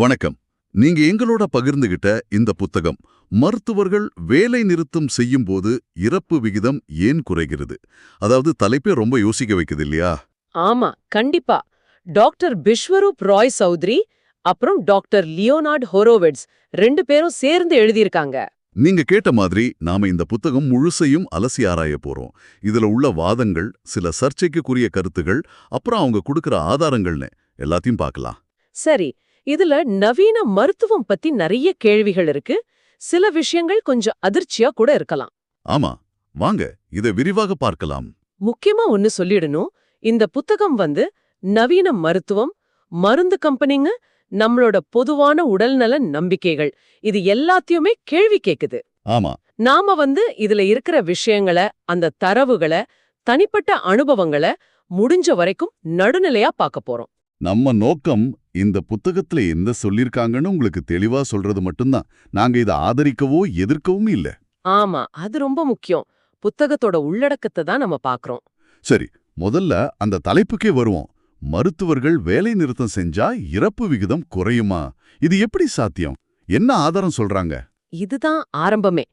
வணக்கம். நீங்க எங்களோட பகிர்ந்துகிட்ட இந்த புத்தகம் மருத்துவர்கள் வேலை நிறுத்தம் செய்யும் போது இறப்பு விகிதம் ஏன் குறைகிறது? அதாவது தலைப்பே ரொம்ப யோசிக்க வைக்குது இல்லையா? ஆமா கண்டிப்பா. டாக்டர் பிஸ்வரூப் ராய் சௌத்ரி அப்புறம் டாக்டர் லியோனார்ட் ஹோரோவிட்ஸ் ரெண்டு பேரும் சேர்ந்து எழுதியிருக்காங்க. நீங்க கேட்ட மாதிரி நாம இந்த புத்தகம் முழுசையும் அலசி ஆராய போறோம். இதுல உள்ள வாதங்கள் சில சர்ச்சைக்குரிய கருத்துகள் அப்புறம் அவங்க கொடுக்கிற ஆதாரங்கள்னு. எல்லாத்தையும் பார்க்கலாம். சரி இதுல நவீன மருத்துவம் பத்தி நிறைய கேள்விகள் இருக்கு. சில விஷயங்கள் கொஞ்சம் அதிர்ச்சியா கூட இருக்கலாம். ஆமா வாங்க இதை விரிவாக பார்க்கலாம். முக்கியமா ஒன்னு சொல்லிடணும். இந்த புத்தகம் வந்து நவீன மருத்துவம் மருந்து கம்பெனிங்க நம்மளோட பொதுவான உடல்நல நம்பிக்கைகள். இது எல்லாத்தையுமே கேள்வி கேக்குது. ஆமா. நாம வந்து இதுல இருக்கிற விஷயங்கள அந்த தரவுகளை தனிப்பட்ட அனுபவங்களை முடிஞ்ச வரைக்கும் நடுநிலையா பார்க்க போறோம். நம்ம நோக்கம் இந்த புத்தகத்துல என்ன சொல்லிருக்காங்கன்னு உங்களுக்கு தெளிவா சொல்றது மட்டும்தான். நாங்க இதை ஆதரிக்கவோ எதிர்க்கவும் இல்ல. ஆமா அது ரொம்ப முக்கியம். புத்தகத்தோட உள்ளடக்கத்தை தான் நம்ம பாக்குறோம். சரி முதல்ல அந்த தலைப்புக்கே வருவோம். மருத்துவர்கள் வேலை நிறுத்தம் செஞ்சா இறப்பு விகிதம் குறையுமா? இது எப்படி சாத்தியம்? என்ன ஆதாரம் சொல்றாங்க? இதுதான் ஆரம்பமே.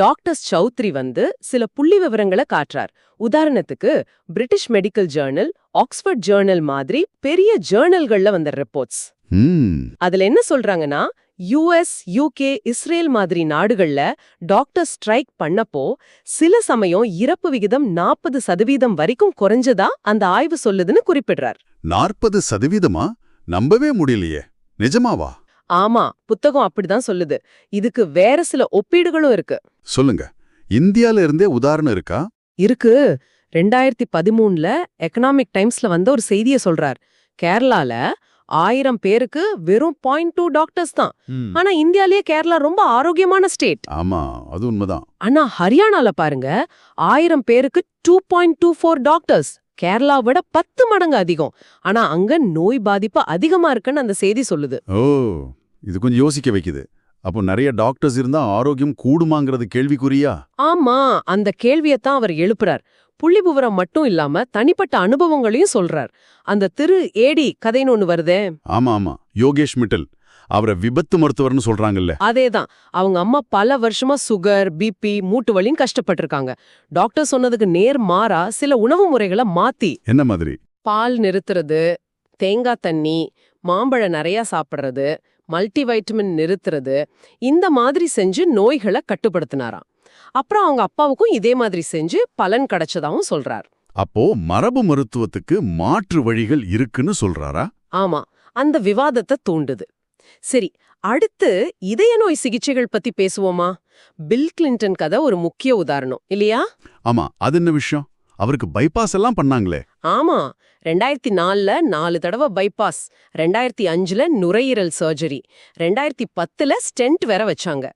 டாக்டர் சௌத்ரி வந்து சில புள்ளி விவரங்களை காட்டுறார். உதாரணத்துக்கு British medical journal Oxford journal மாதிரி பெரிய ஜேர்னல்கள்ல வந்த ரிப்போர்ட்ஸ் அதுல என்ன சொல்றாங்கன்னா யுஎஸ் யூகே இஸ்ரேல் மாதிரி நாடுகள்ல டாக்டர் ஸ்ட்ரைக் பண்ணப்போ சில சமயம் இறப்பு விகிதம் நாற்பது சதவீதம் வரைக்கும் குறைஞ்சதா அந்த ஆய்வு சொல்லுதுன்னு குறிப்பிடுறார். நாற்பது சதவீதமா? நம்பவே முடியலையே. நிஜமாவா? ஆமா புத்தகம் அப்படிதான் சொல்லுது. இதுக்கு வேற சில ஒப்பீடுகளும் இருக்கு. சொல்லுங்க. இந்தியால இருந்தே உதாரணம் இருக்கா? இருக்கு. ரெண்டாயிரத்தி பதிமூணுல எக்கனாமிக் டைம்ஸ்ல வந்த ஒரு செய்திய சொல்றார். கேரளால ஆயிரம் பேருக்கு வெறும் பாயிண்ட் டூ டாக்டர்ஸ் தான். ஆனா இந்தியாலயே கேரளா ரொம்ப ஆரோக்கியமான ஸ்டேட் ஆமா அது உண்மைதான். ஆனா ஹரியானால பாருங்க ஆயிரம் பேருக்கு two point two four doctors Kerala விட பத்து மடங்கு அதிகம். ஆனா அங்க நோய் பாதிப்பு அதிகமா இருக்குன்னு அந்த செய்தி சொல்லுது. ஓ இது கொஞ்சம் யோசிக்க வைக்குது. அப்போ நிறைய டாக்டர்ஸ் இருந்தா ஆரோக்கியம் கூடுமாங்கிறது கேள்விக்குறியா? ஆமா அந்த கேள்வியத்தான் அவர் எழுப்புறார். புள்ளிபுவரம் மட்டும் இல்லாம தனிப்பட்ட அனுபவங்களையும் சொல்றார். அந்த திரு ஏடி கதைன்னு ஒண்ணு வருதே. ஆமா ஆமா. யோகேஷ் மிட்டல். அவரை விபத்து மருத்துவர்னு சொல்றாங்கல்ல. அதேதான். அவங்க அம்மா பல வருஷமா சுகர் பிபி மூட்டு வலின்னு கஷ்டப்பட்டிருக்காங்க. டாக்டர் சொன்னதுக்கு நேர் மாறா சில உணவு முறைகளை மாத்தி. என்ன மாதிரி? பால் நிறுத்துறது தேங்காய் தண்ணி மாம்பழம் நிறைய சாப்பிடுறது மல்டி வைட்டமின் நிறுத்துறது இந்த மாதிரி செஞ்சு நோய்களை கட்டுப்படுத்தினாராம். அப்புறம் அவங்க அப்பாவுக்கும் இதே மாதிரி செஞ்சு பலன் கிடைச்சதாவும் சொல்றார். அப்போ மரபு மருத்துவத்துக்கு மாற்று வழிகள் இருக்குன்னு சொல்றாரா? ஆமா. அந்த விவாதத்தை தூண்டுது. சரி அடுத்து இதய நோய் சிகிச்சைகள் பத்தி பேசுவோமா? பில் கிளின்டன் கதை ஒரு முக்கிய உதாரணம் இல்லையா? ஆமா அது என்ன விஷயம்? அவருக்கு பைபாஸ் எல்லாம் பண்ணாங்களே. ஆமா ரெண்டாயிரத்தி நாலுல நாலு தடவை பைபாஸ் ரெண்டாயிரத்தி அஞ்சுல நுரையீரல் சர்ஜரி ரெண்டாயிரத்தி பத்துல ஸ்டென்ட் வேற வச்சாங்க.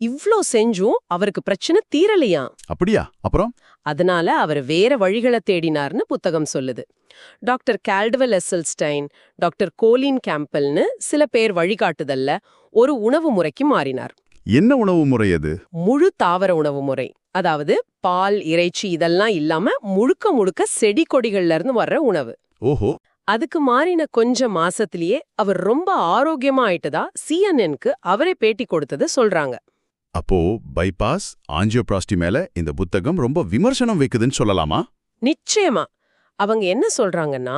இவ்ளோ செஞ்சும் அவருக்கு பிரச்சனை தீரலையா? அப்படியா? அப்புறம்? அதனால அவர் வேற வழிகளை தேடினார்னு புத்தகம் சொல்லுது. Doctor Caldwell Esselstyn doctor Colin கேம்பல்னு சில பேர் வழிகாட்டுதல்ல ஒரு உணவு முறைக்கு மாறினார். என்ன உணவு முறை அது? முழு தாவர உணவு முறை. அதாவது பால் இறைச்சி இதெல்லாம் இல்லாம முழுக்க முழுக்க செடி கொடிகள்ல இருந்து வர்ற உணவு. ஓஹோ. அதுக்கு மாறின கொஞ்ச மாசத்திலேயே அவர் ரொம்ப ஆரோக்கியமா ஆயிட்டதா சிஎன்என்க்கு அவரே பேட்டி கொடுத்தது சொல்றாங்க. அப்போ பைபாஸ் ஆஞ்சியோபிளாஸ்டி மேல இந்த புத்தகம் ரொம்ப விமர்சனம் வைக்குதுன்னு சொல்லலாமா? நிச்சயமா. அவங்க என்ன சொல்றாங்கன்னா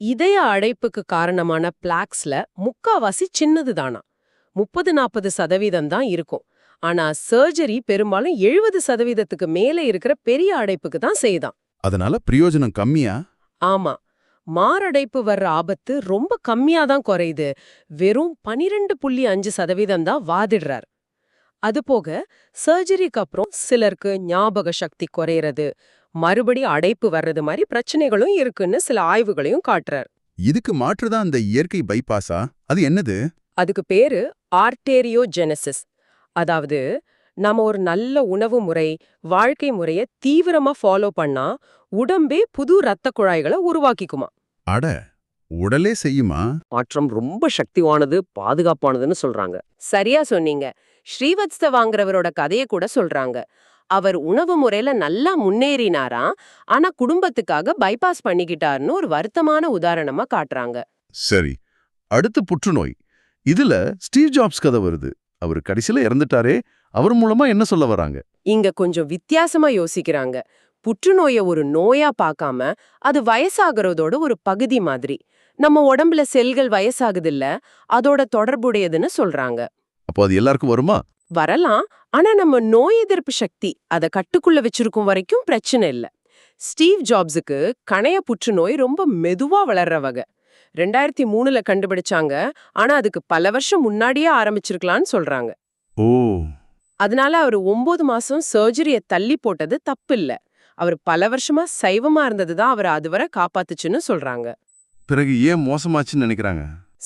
இதய அடைப்புக்கு காரணமான பிளாக்ஸ்ல முக்காவாசி சின்னதுதானா முப்பது நாற்பது சதவீதம் தான் இருக்கும். ஆனா சர்ஜரி பெரும்பாலும் எழுபது சதவீதத்துக்கு மேல இருக்கிற பெரிய அடைப்புக்கு தான் செய்யுதாம் அதனால பிரயோஜனம் கம்மியா? ஆமா. மாரடைப்பு வர்ற ஆபத்து ரொம்ப கம்மியா தான் குறையுது. வெறும் பனிரெண்டு புள்ளி அஞ்சு சதவீதம் தான் வாதிடுறார். அதுபோக சர்ஜரிக்கு அப்புறம் சிலருக்கு ஞாபக சக்தி குறையறது. மறுபடி அடைப்பு வர்றது மாதிரி பிரச்சனைகளும் இருக்குன்னு சில ஆய்வுகளையும் காட்டுறார். இதுக்கு மாற்றுதான் அந்த இயற்கை பைபாஸா? அது என்னது? அதுக்கு பேரு ஆர்டேரியோஜெனசிஸ். அதாவது நாம ஒரு நல்ல உணவு முறை வாழ்க்கை முறைய தீவிரமா ஃபாலோ பண்ணா உடம்பே புது இரத்த குழாய்களை உருவாக்கிக்குமா. அட உடலே செய்யுமா? மாற்றம் ரொம்ப சக்திவானது பாதுகாப்பானதுன்னு சொல்றாங்க. சரியா சொன்னீங்க. ஸ்ரீவத்ஸ்த வாங்குறவரோட கதையை கூட சொல்றாங்க. அவர் உணவு முறையில நல்லா முன்னேறினாரா ஆனா குடும்பத்துக்காக பைபாஸ் பண்ணிக்கிட்டாருன்னு ஒரு வருத்தமான உதாரணமா காட்டுறாங்க. சரி அடுத்து புற்றுநோய். இதுல ஸ்டீவ் ஜாப்ஸ் கதை வருது. அவர் கடைசியில இறந்துட்டாரே. அவர் மூலமா என்ன சொல்ல வராங்க? இங்க கொஞ்சம் வித்தியாசமா யோசிக்கிறாங்க. புற்றுநோய ஒரு நோயா பார்க்காம அது வயசாகிறதோட ஒரு பகுதி மாதிரி. நம்ம உடம்புல செல்கள் வயசாகுதில்ல அதோட தொடர்புடையதுன்னு சொல்றாங்க. அப்போ அது எல்லாருக்கும் வருமா? வரலாம். ஆனா நம்ம நோய் எதிர்ப்பு சக்தி அத கட்டுக்குள்ள வச்சிருக்கும் வரைக்கும் பிரச்சனை இல்ல. ஸ்டீவ் ஜாப்ஸுக்கு கணைய புற்றுநோய் ரொம்ப மெதுவா வளர்ற வகை. ரெண்டாயிரத்தி மூணுல கண்டுபிடிச்சாங்க. ஆனா அதுக்கு பல வருஷம் முன்னாடியே ஆரம்பிச்சிருக்கலாம்னு சொல்றாங்க. ஓ. அதனால அவர் ஒன்பது மாசம் சர்ஜரிய தள்ளி போட்டது தப்பு இல்ல அவர் பல வருஷமா சைவமா இருந்தது தான் அவரை அதுவரை காப்பாத்துச்சுன்னு சொல்றாங்க. பிறகு ஏன் மோசமாச்சுன்னு நினைக்கிறாங்க?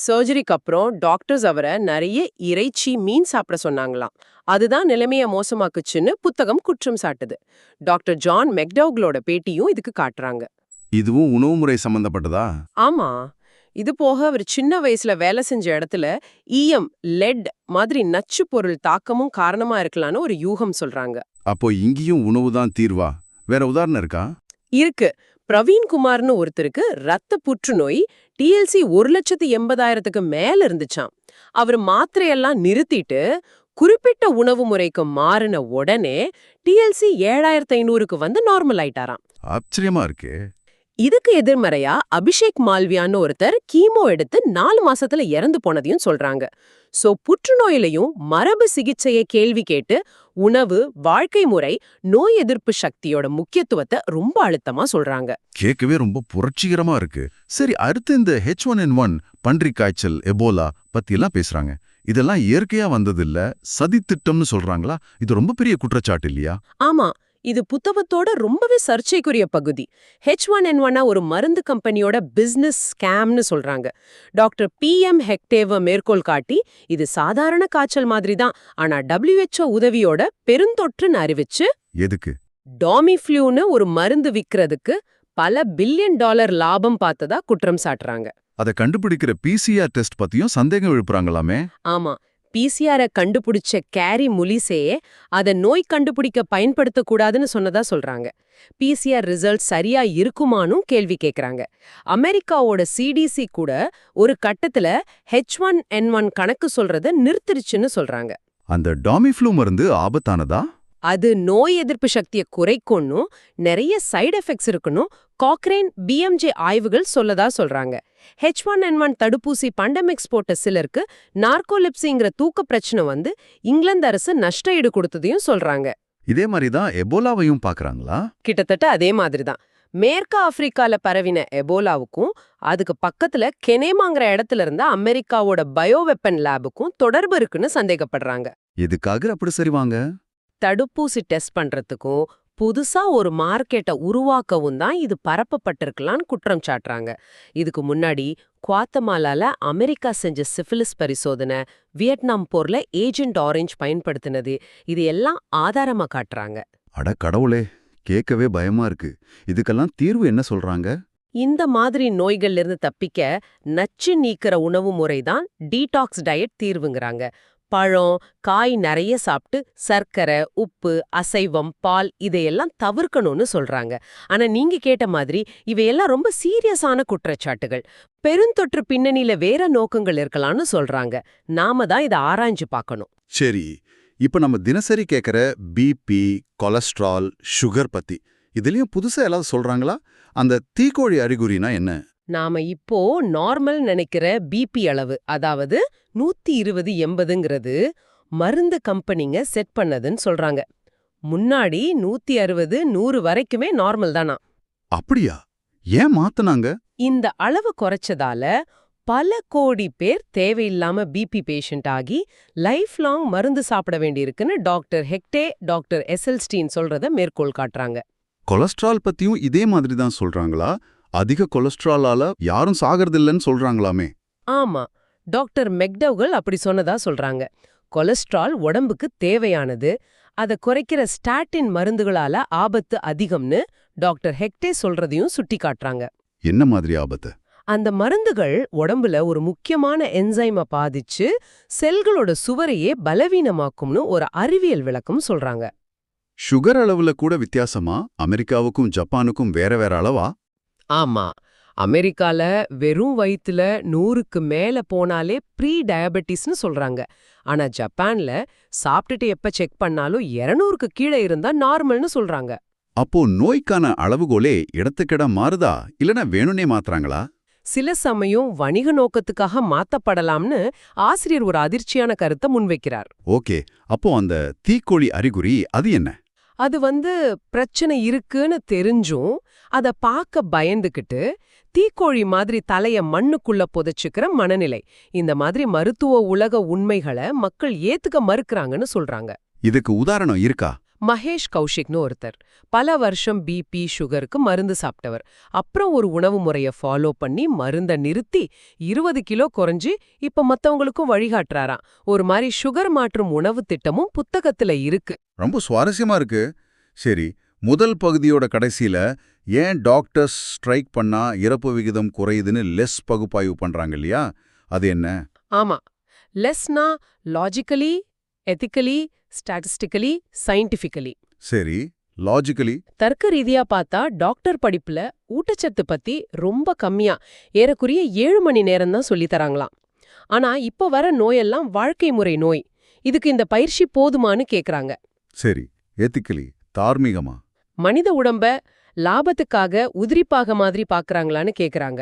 சர்ஜரிக்கு அப்புறம் டாக்டர்ஸ் அவரை நிறைய இறைச்சி மீன் சாப்பிட சொன்னாங்களாம். அதுதான் நிலைமைய மோசமாக்குச்சுன்னு புத்தகம் குற்றம் சாட்டுது. டாக்டர் ஜான் மெக்டவுகளோட பேட்டியும் இதுக்கு காட்டுறாங்க. இதுவும் உணவு முறை சம்பந்தப்பட்டதா? ஆமா. இது போக அவர் சின்ன வயசுல வேலை செஞ்ச இடத்துல ஈயம் லெட் மாதிரி நச்சு பொருள் தாக்கமும் காரணமா இருக்கலாம்னு ஒரு யூகம் சொல்றாங்க. அப்போ இங்கேயும் உணவு தான் தீர்வா? வேற உதாரணம் இருக்கா? இருக்கு. பிரவீன் குமார்னு ஒருத்தருக்கு ரத்த புற்றுநோய் டிஎல்சி ஒரு லட்சத்து எண்பதாயிரத்துக்கு மேல இருந்துச்சாம். அவர் மாத்திரையெல்லாம் நிறுத்திட்டு குறிப்பிட்ட உணவு முறைக்கு மாறின உடனே டிஎல்சி ஏழாயிரத்து ஐநூறுக்கு வந்து நார்மல் ஆயிட்டாராம். ஆச்சரியமா இருக்கே. இதுக்கு எதிர்மறையா அபிஷேக் மால்வியான்னு ஒருத்தர் கீமோ எடுத்து நாலு மாசத்துல இறந்து போனதையும் சொல்றாங்க. சோ புற்றுநோயிலையும் மரபு சிகிச்சையை கேள்வி கேட்டு உணவு வாழ்க்கை முறை நோய் எதிர்ப்பு சக்தியோட முக்கியத்துவத்தை ரொம்ப அழுத்தமா சொல்றாங்க. கேட்கவே ரொம்ப புரட்சிகரமா இருக்கு. சரி அடுத்து இந்த ஹெச் ஒன் என் ஒன் பன்றி காய்ச்சல் எபோலா பத்தி எல்லாம் பேசுறாங்க. இதெல்லாம் இயற்கையா வந்ததில்ல சதித்திட்டம்னு சொல்றாங்களா? இது ரொம்ப பெரிய குற்றச்சாட்டு இல்லையா? ஆமா இது புத்தகத்தோட ரொம்பவே சர்ச்சைக்குரிய பகுதி. ஹெச் ஒன் என் ஒன்னா ஒரு மருந்து கம்பெனியோட பிசினஸ் ஸ்கேம்னு சொல்றாங்க. டாக்டர் பி எம் ஹெக்டேவ மேற்கோள் காட்டி இது சாதாரண காய்ச்சல் மாதிரி தான் ஆனா WHO உதவியோட பெருந்தொற்றுன்னு அறிவிச்சு எதுக்கு? டாமிஃப்ளூன்னு ஒரு மருந்து விக்கிறதுக்கு பல பில்லியன் டாலர் லாபம் பார்த்ததா குற்றம் சாட்டுறாங்க. அதை கண்டுபிடிக்கிற பிசிஆர் டெஸ்ட் பத்தியும் சந்தேகம் எழுப்புறாங்களாமே? ஆமா பிசிஆரை கண்டுபிடிச்ச கேரி முலிசேயே அத நோய் கண்டுபிடிக்க பயன்படுத்தக்கூடாதுன்னு சொன்னதா சொல்றாங்க. பிசிஆர் ரிசல்ட் சரியா இருக்குமானும் கேள்வி கேக்குறாங்க. அமெரிக்காவோட சிடிசி கூட ஒரு கட்டத்துல ஹெச் ஒன் என் ஒன் கணக்கு சொல்றத நிறுத்திருச்சுன்னு சொல்றாங்க. அந்த டாமிஃப்ளூ மருந்து ஆபத்தானதா? அது நோய் எதிர்ப்பு சக்தியை குறைக்கும்னும் நிறைய சைடு எஃபெக்ட்ஸ் இருக்குன்னும் காக்ரேன் பிஎம்ஜே ஆய்வுகள் சொல்லதா சொல்றாங்க. ஹெச் ஒன் என் ஒன் தடுப்பூசி பண்டமிக்ஸ் போட்ட சிலருக்கு நார்கோலிப்சிங்கிற தூக்க பிரச்சனை வந்து இங்கிலாந்து அரசு நஷ்ட ஈடு கொடுத்ததையும் சொல்றாங்க. இதே மாதிரி தான் எபோலாவையும் பாக்குறாங்களா கிட்டத்தட்ட அதே மாதிரி தான். மேற்கு ஆப்பிரிக்கால பரவின எபோலாவுக்கும் அதுக்கு பக்கத்துல கெனேமாங்கிற இடத்துல இருந்த அமெரிக்காவோட பயோவெப்பன் லேபுக்கும் தொடர்பு இருக்குன்னு சந்தேகப்படுறாங்க. எதுக்காக அப்படி சரிவாங்க? தடுப்பூசி டெஸ்ட் பண்றதுக்கும் புதுசா ஒரு மார்க்கெட்டை உருவாக்கவும் தான் இது பரப்பப்பட்டிருக்கலான்னு குற்றம் சாட்டுறாங்க. இதுக்கு முன்னாடி குவாத்தமாலால அமெரிக்கா செஞ்ச சிஃபிலிஸ் பரிசோதனை வியட்நாம் போர்ல ஏஜென்ட் ஆரஞ்ச் பயன்படுத்தினது இது எல்லாம் ஆதாரமா காட்டுறாங்க. அட கடவுளே கேட்கவே பயமா இருக்கு. இதுக்கெல்லாம் தீர்வு என்ன சொல்றாங்க? இந்த மாதிரி நோய்கள்ல இருந்து தப்பிக்க நச்சு நீக்கிற உணவு முறை தான் டீடாக்ஸ் டயட் தீர்வுங்கிறாங்க. பழம் காய் நிறைய சாப்பிட்டு சர்க்கரை உப்பு அசைவம் பால் இதையெல்லாம் தவிர்க்கணும்னு சொல்றாங்க. ஆனா நீங்க கேட்ட மாதிரி இவையெல்லாம் ரொம்ப சீரியஸான குற்றச்சாட்டுகள். பெருந்தொற்று பின்னணியில வேற நோக்கங்கள் இருக்கலாம்னு சொல்றாங்க. நாம தான் இதை ஆராய்ஞ்சு பார்க்கணும். சரி இப்ப நம்ம தினசரி கேட்குற பிபி கொலஸ்ட்ரால் சுகர் பத்தி இதுலயும் புதுசா எல்லாம் சொல்றாங்களா? அந்த தீக்கோழி அறிகுறினா என்ன? நாம இப்போ நார்மல் நினைக்கிற பிபி அளவு அதாவது நூத்தி இருபது எண்பதுங்கிறது மருந்து கம்பெனிங்க செட் பண்ணதுன்னு சொல்றாங்க. முன்னாடி நூத்தி அறுபது நூறு வரைக்குமே நார்மல் தானா? அப்படியா? ஏன் மாத்துனாங்க? இந்த அளவு குறைச்சதால பல கோடி பேர் தேவையில்லாம பிபி பேஷண்ட் ஆகி லைஃப் லாங் மருந்து சாப்பிட வேண்டியிருக்குன்னு டாக்டர் ஹெக்டே டாக்டர் எஸ்எல்ஸ்டீன் சொல்றத மேற்கோள் காட்டுறாங்க. கொலஸ்ட்ரால் பத்தியும் இதே மாதிரி தான் சொல்றாங்களா? அதிக கொலஸ்ட்ராலால யாரும் சாகறதில்லன்னு சொல்றாங்களாமே. ஆமா டாக்டர் மெக்டவுகள் அப்படி சொன்னதா சொல்றாங்க. கொலஸ்ட்ரால் உடம்புக்கு தேவையானது அதை குறைக்கிற ஸ்டாட்டின் மருந்துகளால ஆபத்து அதிகம்னு டாக்டர் ஹெக்டே சொல்றதையும் சுட்டி காட்டுறாங்க. என்ன மாதிரி ஆபத்து? அந்த மருந்துகள் உடம்புல ஒரு முக்கியமான என்சைமை பாதிச்சு செல்களோட சுவரையே பலவீனமாக்கும்னு ஒரு அறிவியல் விளக்கம் சொல்றாங்க. சுகர் அளவுல கூட வித்தியாசமா? அமெரிக்காவுக்கும் ஜப்பானுக்கும் வேற வேற அளவா? ஆமா. அமெரிக்கால வெறும் வயித்துல நூறுக்கு மேல போனாலே ப்ரீ டயபெட்டிஸ்னு சொல்றாங்க. ஆனா ஜப்பான்ல சாப்பிட்டுட்டு எப்ப செக் பண்ணாலும் 200க்கு கீழே இருந்தா நார்மல்னு சொல்றாங்க. அப்போ நோய்க்கான அளவுகோலே இடத்துக்கிடம் மாறுதா? இல்லனா வேணும்னே மாத்துறாங்களா? சில சமயம் வணிக நோக்கத்துக்காக மாத்தப்படலாம்னு ஆசிரியர் ஒரு அதிர்ச்சியான கருத்தை முன்வைக்கிறார். ஓகே. அப்போ அந்த தீக்கோழி அறிகுறி அது என்ன? அது வந்து பிரச்சனை இருக்குன்னு தெரிஞ்சும் அத பார்க்க பயந்துகிட்டு தீக்கோழி மாதிரி தலைய மண்ணுக்குள்ள புதைச்சுக்கிற மனநிலை. இந்த மாதிரி மருத்துவ உலக உண்மைகளை மக்கள் ஏத்துக்க மறுக்கறாங்கன்னு சொல்றாங்க. இதுக்கு உதாரணம் இருக்கா? மகேஷ் கௌஷிக்னு ஒருத்தர். பல வருஷம் பிபி சுகருக்கு மருந்து சாப்பிட்டவர். அப்புறம் ஒரு உணவு முறைய ஃபாலோ பண்ணி மருந்த நிறுத்தி இருபது கிலோ குறைஞ்சு இப்ப மத்தவங்களுக்கும் வழிகாட்டுறாராம். ஒரு மாதிரி சுகர் மாற்றும் உணவு திட்டமும் புத்தகத்துல இருக்கு. ரொம்ப சுவாரஸ்யமா இருக்கு. சரி முதல் பகுதியோட கடைசியில ஏன் டாக்டர்ஸ் ஸ்ட்ரைக் பண்ணா இறப்பு விகிதம் குறையுதுன்னு லெஸ் பகுப்பாய்வு பண்றாங்க இல்லையா? அது என்ன? ஆமா. லெஸ்னா லாஜிக்கலி எத்திக்கலி ஸ்டாட்டிஸ்டிக்கலி சயின்டிஃபிக்கலி சரி. லாஜிக்கலி தர்க்க ரீதியா பார்த்தா டாக்டர் படிப்புல ஊட்டச்சத்து பத்தி ரொம்ப கம்மியா ஏறக்குறைய ஏழு மணி நேரம் தான் சொல்லி தராங்களாம். ஆனா இப்போ வர நோயெல்லாம் வாழ்க்கை முறை நோய். இதுக்கு இந்த பயிற்சி போதுமான்னு கேக்குறாங்க. சரி. எத்திக்கலி தார்மீகமா? மனித உடம்ப லாபத்துக்காக உதிரிப்பாக மாதிரி பாக்குறாங்களான்னு கேக்குறாங்க.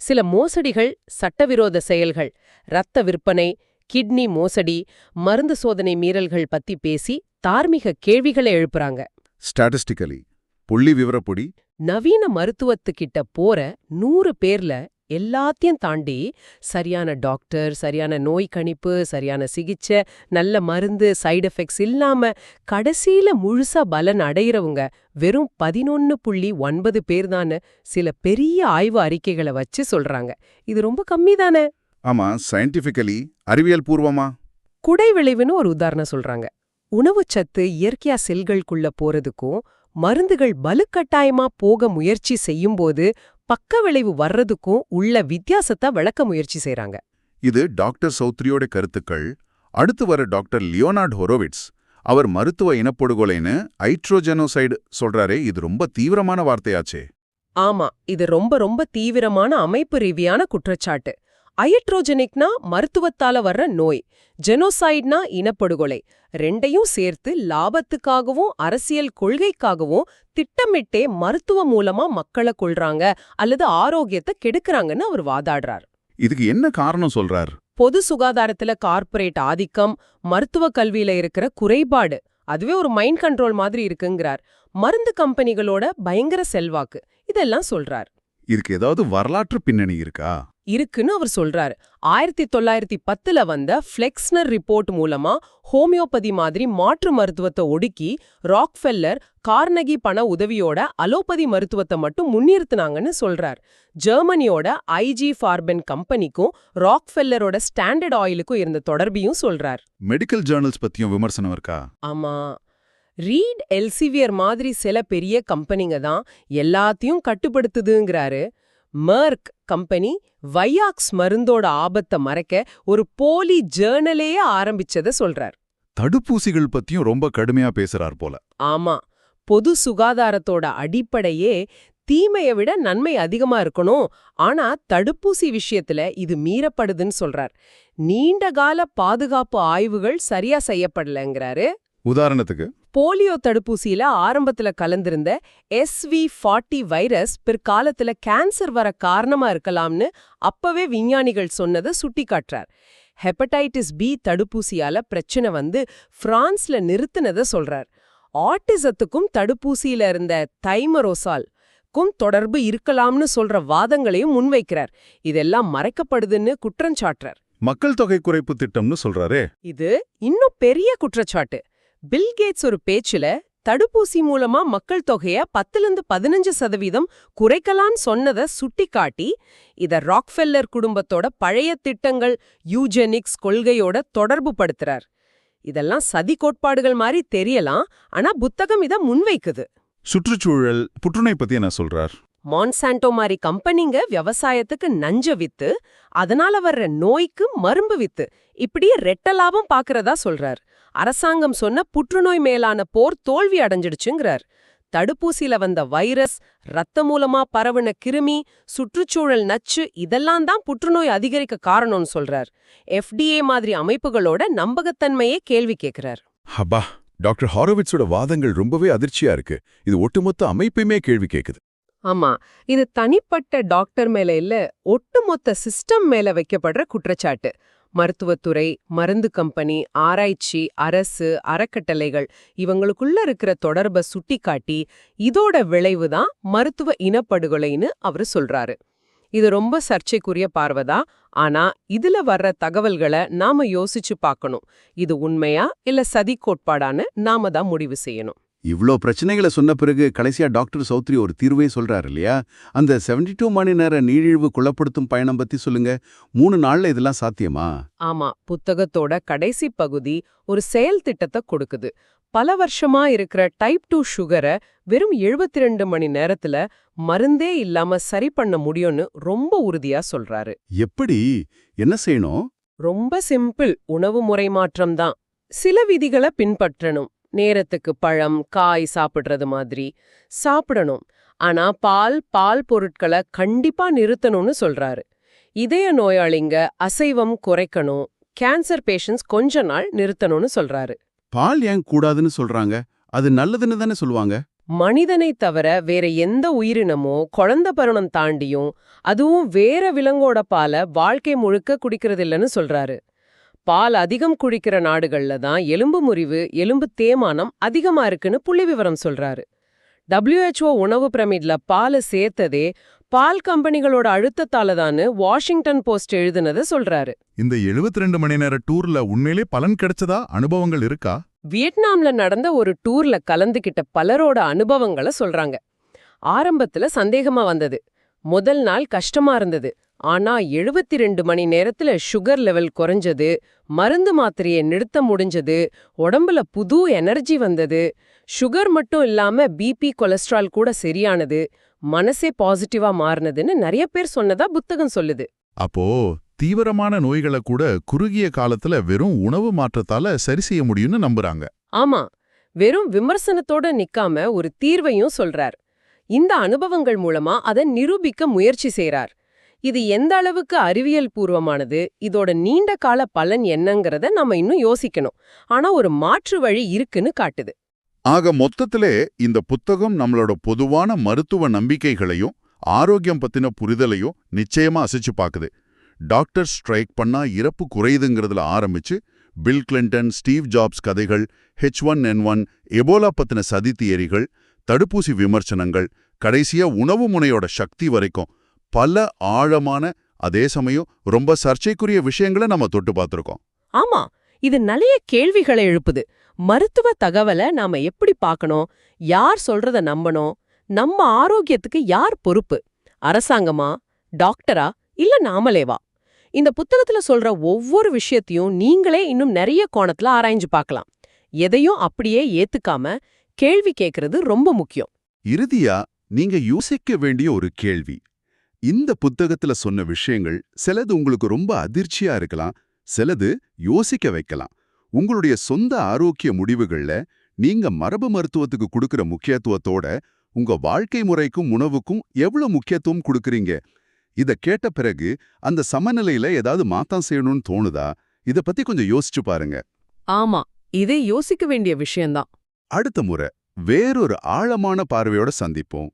சில மோசடிகள் சட்டவிரோத செயல்கள் ரத்த விற்பனை கிட்னி மோசடி மருந்து சோதனை மீறல்கள் பத்தி பேசி தார்மீக கேள்விகளை எழுப்புறாங்க. ஸ்டாட்டிஸ்டிக்கலி புள்ளி விவரப்பொடி நவீன மருத்துவத்துக்கிட்ட போற நூறு பேர்ல எல்லாத்தையும் தாண்டி சரியான டாக்டர் சரியான நோய் கணிப்பு சரியான சிகிச்சை நல்ல மருந்து சைடு எஃபெக்ட்ஸ் இல்லாம கடைசியில முழுசா பலன் அடையிறவங்க வெறும் பதினொன்னு புள்ளி ஒன்பது பேர் சில பெரிய ஆய்வு அறிக்கைகளை வச்சு சொல்றாங்க. இது ரொம்ப கம்மி தானே? ஆமா சயின்டிபிக்கலி அறிவியல் பூர்வமா? குடை விளைவுன்னு ஒரு உதாரணம் சொல்றாங்க. உணவுச்சத்து இயற்கையா செல்களுக்குள்ள போறதுக்கும் மருந்துகள் வலுக்கட்டாயமா போக முயற்சி செய்யும்போது பக்க விளைவு வர்றதுக்கும் உள்ள வித்தியாசத்தை விளக்க முயற்சி செய்றாங்க. இது டாக்டர் சௌத்ரியோட கருத்துக்கள் அடுத்து வர டாக்டர் லியோனார்ட் ஹொரோவிட்ஸ். அவர் மருத்துவ இனப்படுகொலைன்னு ஐட்ரோஜெனோசைடு சொல்றாரே இது ரொம்ப தீவிரமான வார்த்தையாச்சே. ஆமா இது ரொம்ப ரொம்ப தீவிரமான அமைப்பு ரீதியான குற்றச்சாட்டு. அயட்ரோஜெனிக்னா மருத்துவத்தால வர்ற நோய் ஜெனோசைட்னா இனப்படுகொலை ரெண்டையும் சேர்த்து லாபத்துக்காகவும் அரசியல் கொள்கைக்காகவும் திட்டமிட்டே மருத்துவ மூலமா மக்களை கொள்றாங்க அல்லது ஆரோக்கியத்தை கெடுக்கறாங்கன்னு அவர் வாதாடுறார். இதுக்கு என்ன காரணம் சொல்றார்? பொது சுகாதாரத்துல கார்ப்பரேட் ஆதிக்கம் மருத்துவ கல்வியில இருக்கிற குறைபாடு அதுவே ஒரு மைண்ட் கண்ட்ரோல் மாதிரி இருக்குங்கிறார். மருந்து கம்பெனிகளோட பயங்கர செல்வாக்கு இதெல்லாம் சொல்றார். இதுக்கு ஏதாவது வரலாற்று பின்னணி இருக்கா? இருக்குன்னு அவர் சொல்றாரு. ஆயிரத்தி தொள்ளாயிரத்தி பத்துல வந்த ஃப்ளெக்ஸ்னர் ரிப்போர்ட் மூலமா ஹோமியோபதி மாதிரி மாற்று மருத்துவத்தை ஒடுக்கி ராக்ஃபெல்லர் கார்னகி பண உதவியோட அலோபதி மருத்துவத்தை மட்டும் முன்னிறுத்துனாங்கன்னு சொல்றார். ஜெர்மனியோட ஐஜி ஃபார்பென் கம்பெனிக்கும் ராக்ஃபெல்லரோட ஸ்டாண்டர்ட் ஆயிலுக்கும் இருந்த தொடர்பையும் சொல்றார். மெடிக்கல் ஜேர்னல்ஸ் பத்தியும் விமர்சனம் இருக்கா? ஆமா. ரீட் எல்சிவியர் மாதிரி சில பெரிய கம்பெனிங்க தான் எல்லாத்தையும் கட்டுப்படுத்துதுங்கிறாரு. மர்க் கம்பெனி வையாக்ஸ் மருந்தோட ஆபத்தை மறைக்க ஒரு போலி ஜேர்னலையே ஆரம்பிச்சத சொல்றார். தடுப்பூசிகள் பத்தியும் ரொம்ப கடுமையா பேசுறார் போல. ஆமா பொது சுகாதாரத்தோட அடிப்படையே தீமையை விட நன்மை அதிகமா இருக்கணும். ஆனா தடுப்பூசி விஷயத்துல இது மீறப்படுதுன்னு சொல்றார். நீண்டகால பாதுகாப்பு ஆய்வுகள் சரியா செய்யப்படலங்கிறாரு. உதாரணத்துக்கு போலியோ தடுப்பூசியில ஆரம்பத்துல கலந்திருந்த எஸ்வி ஃபார்ட்டி வைரஸ் பிற்காலத்துல கேன்சர் வர காரணமா இருக்கலாம்னு அப்பவே விஞ்ஞானிகள் சொன்னதை சுட்டிக்காட்டுறார். ஹெப்படைட்டிஸ் பி தடுப்பூசியால பிரச்சனை வந்து பிரான்ஸ்ல நிறுத்தினத சொல்றார். ஆட்டிசத்துக்கும் தடுப்பூசியில இருந்த தைமரோசால் க்கும் தொடர்பு இருக்கலாம்னு சொல்ற வாதங்களையும் முன்வைக்கிறார். இதெல்லாம் மறைக்கப்படுதுன்னு குற்றஞ்சாட்டுறார். மக்கள் தொகை குறைப்பு திட்டம்னு சொல்றாரே. இது இன்னும் பெரிய குற்றச்சாட்டு. பில் கேட்ஸ் ஒரு பேச்சுல தடுப்பூசி மூலமா மக்கள் தொகைய பத்துலேருந்து பதினஞ்சு சதவீதம் குறைக்கலான்னு சொன்னதை சுட்டிக்காட்டி இத ராக்ஃபெல்லர் குடும்பத்தோட பழைய திட்டங்கள் யூஜெனிக்ஸ் கொள்கையோட தொடர்பு படுத்துறார். இதெல்லாம் சதி கோட்பாடுகள் மாதிரி தெரியலாம் ஆனா புத்தகம் இத முன்வைக்குது. சுற்றுச்சூழல் புற்றுநோய் பத்தி என்ன சொல்றார்? மான்சாண்டோ மாதிரி கம்பெனிங்க விவசாயத்துக்கு நஞ்ச வித்து அதனால வர்ற நோய்க்கு மரும்பு வித்து இப்படியே ரெட்ட லாபம் பாக்குறதா சொல்றார். அரசாங்கம் சொன்ன புற்றுநோய் மேலான போர் தோல்வி அடைஞ்சிடுச்சுங்கிறார். தடுப்பூசியில வந்த வைரஸ் ரத்த மூலமா பரவுன கிருமி சுற்றுச்சூழல் நச்சு இதெல்லாம் தான் புற்றுநோய் அதிகரிக்க காரணம்னு சொல்றார். FDA மாதிரி அமைப்புகளோட நம்பகத்தன்மையே கேள்வி கேக்குறார். ஹப்பா டாக்டர் ஹாரோவிட்ஸோட வாதங்கள் ரொம்பவே அதிர்ச்சியா இருக்கு. இது ஒட்டுமொத்த அமைப்பையுமே கேள்வி கேக்குது. ஆமா இது தனிப்பட்ட டாக்டர் மேல இல்ல ஒட்டுமொத்த சிஸ்டம் மேல வைக்கப்படுற குற்றச்சாட்டு. மருத்துவத்துறை மருந்து கம்பெனி ஆராய்ச்சி அரசு அறக்கட்டளைகள் இவங்களுக்குள்ள இருக்கிற தொடர்பை சுட்டிக்காட்டி இதோட விளைவு தான் மருத்துவ இனப்படுகொலைன்னு அவரு சொல்றாரு. இது ரொம்ப சர்ச்சைக்குரிய பார்வைதான் ஆனா இதுல வர்ற தகவல்களை நாம யோசிச்சு பார்க்கணும். இது உண்மையா இல்ல சதி கோட்பாடான்னு நாம தான் முடிவு செய்யணும். இவ்ளோ பிரச்சனைகளை சொன்ன பிறகு கடைசியா டாக்டர் சௌத்ரி ஒரு தீர்வே சொல்றாரு இல்லையா? அந்த 72 டூ மணி நேர நீழிழ்வு குணப்படுத்தும் பயணம் பத்தி சொல்லுங்க. மூணு நாள்ல இதெல்லாம் சாத்தியமா? ஆமா புத்தகத்தோட கடைசி பகுதி ஒரு செயல் திட்டத்தை கொடுக்குது. பல வருஷமா இருக்கிற டைப் டூ சுகரை வெறும் 72 மணி நேரத்துல மருந்தே இல்லாம சரி பண்ண முடியும்னு ரொம்ப உறுதியா சொல்றாரு. எப்படி? என்ன செய்யணும்? ரொம்ப சிம்பிள் உணவு முறை மாற்றம் தான். சில விதிகளை பின்பற்றணும். நேரத்துக்கு பழம் காய் சாப்பிடுறது மாதிரி. சாப்பிடணும். ஆனா பால் பால் பொருட்களை கண்டிப்பா நிறுத்தணும்னு சொல்றாரு. இதய நோயாளிங்க அசைவம் குறைக்கணும். கேன்சர் பேஷண்ட்ஸ் கொஞ்ச நாள் நிறுத்தணும்னு சொல்றாரு. பால் ஏன் கூடாதுன்னு சொல்றாங்க? அது நல்லதுன்னு தானே சொல்லுவாங்க? மனிதனை தவிர வேற எந்த உயிரினமோ குழந்தை பருவம் தாண்டியும் அதுவும் வேற விலங்கோட பாலை வாழ்க்கை முழுக்க குடிக்கிறதில்லன்னு சொல்றாரு. பால் அதிகம் குடிக்கிற நாடுகள்ல தான் எலும்பு முறிவு எலும்பு தேய்மானம் அதிகமா இருக்குன்னு புள்ளிவிவரம் சொல்றாரு. WHO உணவு பிரமிட்ல பாலை சேர்த்ததே பால் கம்பெனிகளோட அழுத்தத்தால தான்னு வாஷிங்டன் போஸ்ட் எழுதுனதை சொல்றாரு. இந்த 72 மணி நேர டூர்ல உண்மையிலே பலன் கிடைச்சதா? அனுபவங்கள் இருக்கா? வியட்நாம்ல நடந்த ஒரு டூர்ல கலந்துகிட்ட பலரோட அனுபவங்களை சொல்றாங்க. ஆரம்பத்துல சந்தேகமா வந்தது. முதல் நாள் கஷ்டமா இருந்தது. ஆனா 72 மணி நேரத்துல சுகர் லெவல் குறைஞ்சது மருந்து மாத்திரையை நிறுத்த முடிஞ்சது உடம்புல புது எனர்ஜி வந்தது. சுகர் மட்டும் இல்லாம பிபி கொலஸ்ட்ரால் கூட சரியானது மனசே பாசிட்டிவா மாறினதுன்னு நிறைய பேர் சொன்னதா புத்தகம் சொல்லுது. அப்போ தீவிரமான நோய்களை கூட குறுகிய காலத்துல வெறும் உணவு மாற்றத்தால சரி செய்ய முடியும்னு நம்புறாங்க. ஆமா வெறும் விமர்சனத்தோட நிக்காம ஒரு தீர்வையும் சொல்றார். இந்த அனுபவங்கள் மூலமா அதை நிரூபிக்க முயற்சி செய்றார். இது எந்த அளவுக்கு அறிவியல் பூர்வமானது இதோட நீண்ட கால பலன் என்னங்கறத நம்ம இன்னும் யோசிக்கணும். ஆனா ஒரு மாற்று வழி இருக்குன்னு காட்டுது. ஆக மொத்தத்திலே இந்த புத்தகம் நம்மளோட பொதுவான மருத்துவ நம்பிக்கைகளையும் ஆரோக்கியம் பத்தின புரிதலையும் நிச்சயமா அசைச்சு பாக்குது. டாக்டர் ஸ்ட்ரைக் பண்ணா இறப்பு குறையுதுங்கிறதுல ஆரம்பிச்சு பில் கிளின்டன் ஸ்டீவ் ஜாப்ஸ் கதைகள் H one N one Ebola பத்தின சதி தியரிகள் தடுப்பூசி விமர்சனங்கள் கடைசியா உணவு முனையோட சக்தி வரைக்கும் பல ஆழமான அதே சமயம் ரொம்ப சர்ச்சைக்குரிய விஷயங்களை நம்ம தொட்டு பார்த்திருக்கோம். ஆமா இது நிறைய கேள்விகளை எழுப்புது. மருத்துவ தகவலை நாம எப்படி பார்க்கணும்? யார் சொல்றத நம்பணும்? நம்ம ஆரோக்கியத்துக்கு யார் பொறுப்பு? அரசாங்கமா? டாக்டரா? இல்ல நாமளேவா? இந்த புத்தகத்துல சொல்ற ஒவ்வொரு விஷயத்தையும் நீங்களே இன்னும் நிறைய கோணத்துல ஆராய்ஞ்சு பார்க்கலாம். எதையும் அப்படியே ஏத்துக்காம கேள்வி கேட்கறது ரொம்ப முக்கியம். இறுதியா நீங்க யோசிக்க வேண்டிய ஒரு கேள்வி. இந்த புத்தகத்துல சொன்ன விஷயங்கள் சிலது உங்களுக்கு ரொம்ப அதிர்ச்சியா இருக்கலாம் சிலது யோசிக்க வைக்கலாம். உங்களுடைய சொந்த ஆரோக்கிய முடிவுகள்ல நீங்க மரபு மருத்துவத்துக்கு கொடுக்கிற முக்கியத்துவத்தோட உங்க வாழ்க்கை முறைக்கும் உணவுக்கும் எவ்வளவு முக்கியத்துவம் கொடுக்கறீங்க? இத கேட்ட பிறகு அந்த சமநிலையில ஏதாவது மாத்தம் செய்யணும்னு தோணுதா? இத பத்தி கொஞ்சம் யோசிச்சு பாருங்க. ஆமா இது யோசிக்க வேண்டிய விஷயம்தான். அடுத்த முறை வேறொரு ஆழமான பார்வையோட சந்திப்போம்.